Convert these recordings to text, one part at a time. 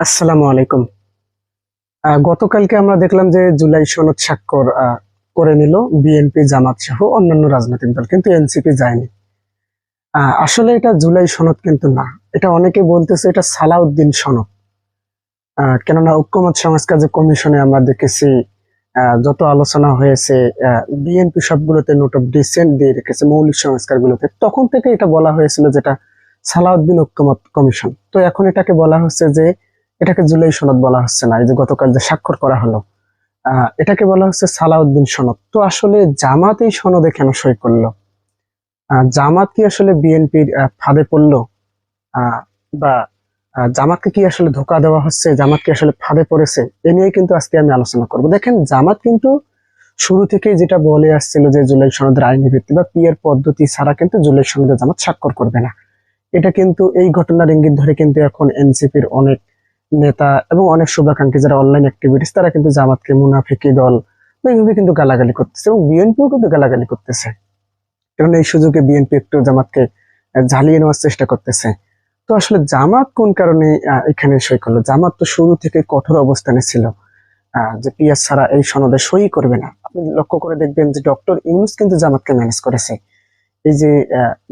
আসসালামু আলাইকুম। গতকালকে আমরা দেখলাম যে জুলাই সনদ স্বাক্ষর করে নিল বিএনপি জামাত সহ অন্যান্য রাজনৈতিক দল, কিন্তু এনসিপি যায়নি। আসলে এটা জুলাই সনদ কিন্তু না। এটা অনেকে বলতেছে এটা সালাউদ্দিন সনদ। কেননা ঐক্যমত সংস্কার যে কমিশনে আমরা দেখেছি যত আলোচনা হয়েছে বিএনপি সবগুলোতে নোট অফ ডিসেন্ট দিয়ে রেখেছে, মৌলিক সংস্কারগুলোতে। তখন থেকে এটা বলা হয়েছিল যেটা সালাউদ্দিন ঐক্যমত কমিশন। তো এখন এটাকে বলা হচ্ছে যে এটাকে জুলাই সনদ বলা হচ্ছে না, এই যে গতকাল যে স্বাক্ষর করা হলো। এটাকে বলা হচ্ছে সালাউদ্দিন সনদ। তো আসলে জামাত এই সনদে কেন সই করল? জামাত কি আসলে বিএনপির ফাঁদে পড়ল? বা জামাতকে কি আসলে ধোকা দেওয়া হচ্ছে? জামাত কি আসলে ফাঁদে পড়েছে? এ নিয়ে কিন্তু আজকে আমি আলোচনা করব। দেখেন, জামাত কিন্তু শুরু থেকেই যেটা বলে আসছিল যে জুলাই সনদের আইনি ভিত্তি বা পিয়ের পদ্ধতি ছাড়া কিন্তু জুলাই সনদে জামাত স্বাক্ষর করবে না। এটা কিন্তু এই ঘটনার ইঙ্গিত ধরে কিন্তু এখন এনসিপির অনেক নেতা এবং অনেক শুভাকাঙ্ক্ষী যারা অনলাইন অ্যাক্টিভিটিস তারা কিন্তু জামাতকে মুনাফিকি দল এইভাবে কিন্তু গালাগালি করতেছে এবং বিএনপিও কিন্তু গালাগালি করতেছে। কারণ এই সুযোগে বিএনপি একটু জামাতকে ঝালিয়ে নেওয়ার চেষ্টা করতেছে। তো আসলে জামাত কোন কারণে এখানে সই করল? জামাত তো শুরু থেকে কঠোর অবস্থানে ছিল। যে পিয়াস ছাড়া এই সনদে সই করবে না। আপনি লক্ষ্য করে দেখবেন যে ডক্টর ইউনুস কিন্তু জামাতকে ম্যানেজ করেছে। এই যে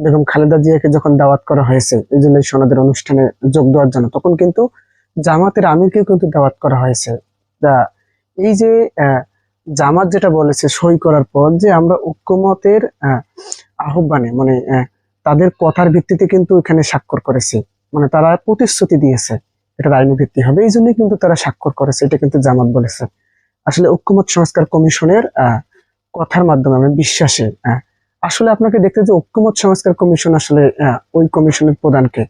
বেগম খালেদা জিয়াকে যখন দাওয়াত করা হয়েছে, এই জন্য এই সনদের অনুষ্ঠানে যোগ দেওয়ার জন্য, তখন কিন্তু জামাতের আমিরকেও কিন্তু দাওয়াত করা হয়েছে। তা এই যে জামাত যেটা বলেছে সই করার পর যে আমরা ঐক্যমতের আহ, আহ্বানে মানে তাদের কথার ভিত্তিতে কিন্তু এখানে স্বাক্ষর করেছি। মানে তারা প্রতিশ্রুতি দিয়েছে এটা আইনি ভিত্তি হবে এই জন্যই কিন্তু তারা স্বাক্ষর করেছে এটা কিন্তু জামাত বলেছে। আসলে ঐক্যমত সংস্কার কমিশনের কথার মাধ্যমে আমি বিশ্বাসে আহ, আসলে আপনাকে দেখতে যে ঐক্যমত সংস্কার কমিশন আসলে ওই কমিশনের প্রধানকে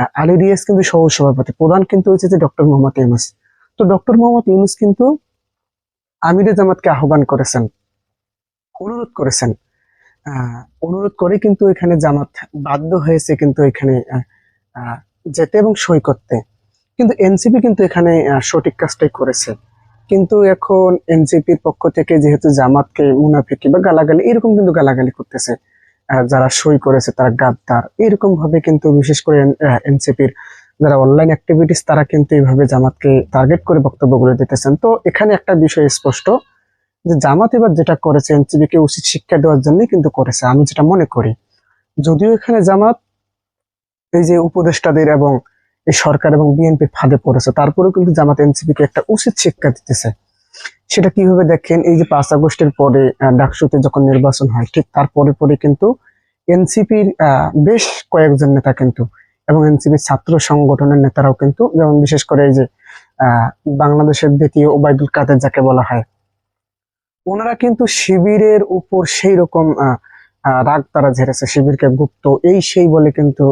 আহ, আলী রিয়াজ কিন্তু সহ সভাপতি। প্রধান কিন্তু হয়েছে যে ডক্টর মোহাম্মদ ইউনুস। তো ডক্টর মোহাম্মদ ইউনুস কিন্তু আমিরে জামাতকে আহ্বান করেছেন অনুরোধ করেছেন। অনুরোধ করে কিন্তু এখানে জামাত বাধ্য হয়েছে কিন্তু এখানে যেতে এবং সই করতে। কিন্তু এনসিপি কিন্তু এখানে সঠিক কাজটাই করেছে। কিন্তু এখন এনসিপির পক্ষ থেকে যেহেতু জামাতকে মুনাফিকি বা গালাগালি এরকম কিন্তু গালাগালি করতেছে। যারা সই করেছে, তারা গাদ্দার। এরকম ভাবে কিন্তু বিশেষ করে এনসিপির যারা অনলাইন অ্যাক্টিভিটিস তারা কিন্তু এইভাবে জামাতকে টার্গেট করে বক্তব্যগুলো দিতেছেন। তো এখানে একটা বিষয় স্পষ্ট, যে জামাত এবার যেটা করেছে এনসিপি কে উচিত শিক্ষা দেওয়ার জন্যই কিন্তু করেছে। আমি যেটা মনে করি, যদিও এখানে জামাত এই যে উপদেষ্টাদের এবং এই সরকার এবং বিএনপি ফাঁদে পড়েছে, তারপরেও কিন্তু জামাত এনসিপি কে একটা উচিত শিক্ষা দিতেছে। সেটা কীভাবে দেখেন? এই যে পাঁচ আগস্টের পরে ডাকসুতে যখন নির্বাচন হয়, ঠিক তারপরে পরে পরে কিন্তু এনসিপির বেশ কয়েকজন নেতা কিন্তু এবং এনসিপির ছাত্র সংগঠনের নেতারাও কিন্তু যেমন বিশেষ করে এই যে বাংলাদেশের দ্বিতীয় ওবায়দুল কাদের যাকে বলা হয়, ওনারা কিন্তু শিবিরের উপর সেই রকম রাগ তারা ঝেড়েছে, শিবিরকে গুপ্ত, এই সেই বলে কিন্তু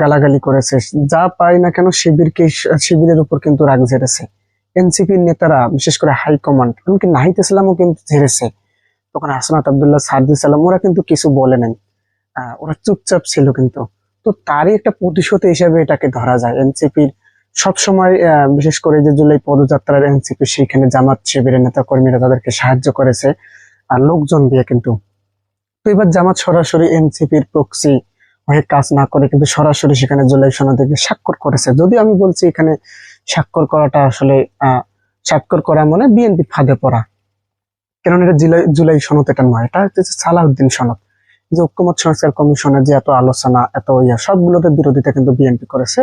গালাগালি করেছে। যা পায় না কেন শিবিরকে, শিবিরের উপর কিন্তু রাগ ঝেড়েছে। এনসিপির নেতারা বিশেষ করে হাইকমান্ড এমনকি নাহিদ ইসলামও কিন্তু ঝেড়েছে তখন হাসনাত আবদুল্লাহ সার্জি সালাম ওরা কিন্তু কিছু বলে আহ, ওরা চুপচাপ ছিল কিন্তু। তো তারই একটা প্রতিশোধ হিসেবে এটাকে ধরা যায়। এনসিপির সবসময় আহ, বিশেষ করে যে জুলাই পদযাত্রার এনসিপি সেইখানে জামাত শিবিরের নেতা কর্মীরা তাদেরকে সাহায্য করেছে। আর লোকজন দিয়ে কিন্তু। তো এবার জামাত সরাসরি এনসিপির প্রক্সি হয়ে কাজ না করে কিন্তু সরাসরি সেখানে জুলাই সনদে স্বাক্ষর করেছে। যদি আমি বলছি এখানে স্বাক্ষর করাটা আসলে স্বাক্ষর করা মানে বিএনপি ফাঁদে পড়া। কারণ এটা জুলাই জুলাই সনদ, এটা নয়, এটা হচ্ছে সালাউদ্দিন সনদ। যে ঐক্যমত সংস্কার কমিশনের যে এত আলোচনা, এত ইয়া, সবগুলোতে বিরোধিতা কিন্তু বিএনপি করেছে।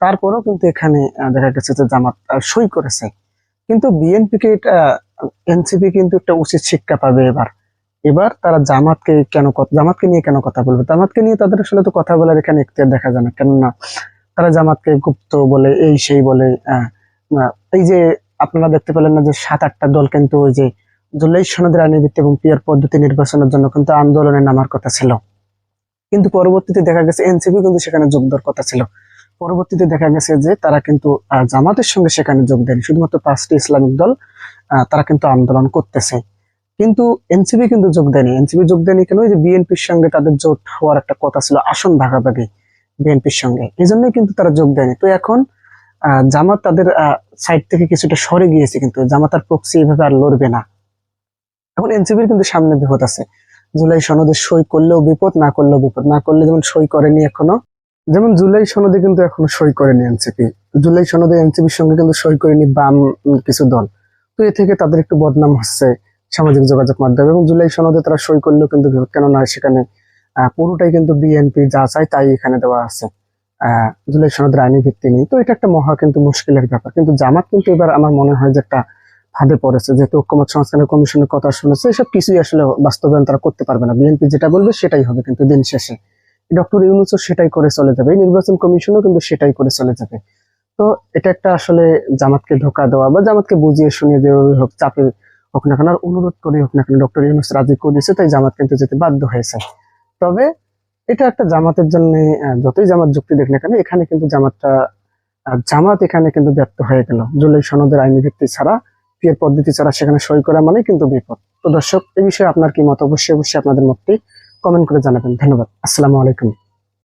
তারপরেও কিন্তু এখানে দেখা গেছে যে জামাত সই করেছে। কিন্তু বিএনপি কে এটা এনসিপি কিন্তু একটা উচিত শিক্ষা পাবে এবার। এবার তারা জামাতকে কেন জামাতকে নিয়ে কেন কথা বলবে? জামাতকে নিয়ে তাদের আসলে তো কথা বলার এখানে এখতিয়ার দেখা যায় না। কেননা তারা জামাতকে গুপ্ত বলে এই সেই বলে আহ, এই যে আপনারা দেখতে পেলেন না যে সাত আটটা দল কিন্তু ওই যে জুলাই সনদের এবং পিয়ার পদ্ধতি নির্বাচনের জন্য কিন্তু আন্দোলনে নামার কথা ছিল। কিন্তু পরবর্তীতে দেখা গেছে এনসিপি কিন্তু সেখানে যোগ দেওয়ার কথা ছিল। পরবর্তীতে দেখা গেছে যে তারা কিন্তু জামাতের সঙ্গে সেখানে যোগ দেয়নি। শুধুমাত্র পাঁচটি ইসলামিক দল তারা কিন্তু আন্দোলন করতেছে। কিন্তু এনসিপি কিন্তু যোগ দেয়নি। এনসিপি যোগ দেয়নি কেন? যে বিএনপির সঙ্গে তাদের জোট হওয়ার একটা কথা ছিল আসন ভাগাভাগি। বিএনপির সঙ্গে। এই জন্যই কিন্তু তারা যোগ দেয়নি। তো এখন জামাত তাদের সাইড থেকে কিছুটা সরে গিয়েছে কিন্তু জামাত আর প্রক্সি এভাবে আর লড়বে না। এখন এনসিপির কিন্তু সামনে বিপদ আছে। জুলাই সনদে সই করলেও বিপদ, না করলেও বিপদ। না করলে যেমন সই করেনি এখনও, যেমন জুলাই সনদে কিন্তু এখনও সই করেনি এনসিপি। জুলাই সনদে এনসিপির সঙ্গে কিন্তু সই করেনি বাম কিছু দল। তো এ থেকে তাদের একটু বদনাম হচ্ছে সামাজিক যোগাযোগ মাধ্যমে এবং জুলাই সনদে তারা সই করলেও কিন্তু কেননা সেখানে পুরোটাই কিন্তু বিএনপি যা চায় তাই এখানে দেওয়া আছে। জুলাই সনদের আইনি ভিত্তি নেই। তো এটা একটা মহা কিন্তু মুশকিলের ব্যাপার। কিন্তু জামাত কিন্তু এবার আমার মনে হয় যে একটা ভাবে পড়েছে, যেহেতু ঐক্যমত সংস্কারের কমিশনের কথা শুনেছে, এসব কিছুই আসলে বাস্তবায়ন তারা করতে পারবে না। বিএনপি যেটা বলবে সেটাই হবে কিন্তু দিন শেষে। ডক্টর ইউনুসও সেটাই করে চলে যাবে। এই নির্বাচন কমিশনও কিন্তু সেটাই করে চলে যাবে। তো এটা একটা আসলে জামাতকে ধোকা দেওয়া বা জামাতকে বুঝিয়ে শুনিয়ে যেভাবে হোক, চাপে হোক না কেন, আর অনুরোধ করে হোক না কেন, ডক্টর ইউনুস রাজি করেছে, তাই জামাত কিন্তু যেতে বাধ্য হয়েছে। তবে এটা একটা জামাতের জন্য যতই জামাত যুক্তি দেখ না কেন, এখানে কিন্তু জামাতটা জামাত এখানে কিন্তু ব্যর্থ হয়ে গেল। জুলাই সনদের আইনি ভিত্তি ছাড়া পিয়ের পদ্ধতি ছাড়া সেখানে সই করা মানে কিন্তু বিপদ। তো দর্শক এই বিষয়ে আপনার কি মত? অবশ্যই অবশ্যই আপনাদের মতটি কমেন্ট করে জানাবেন। ধন্যবাদ। আসসালামু আলাইকুম।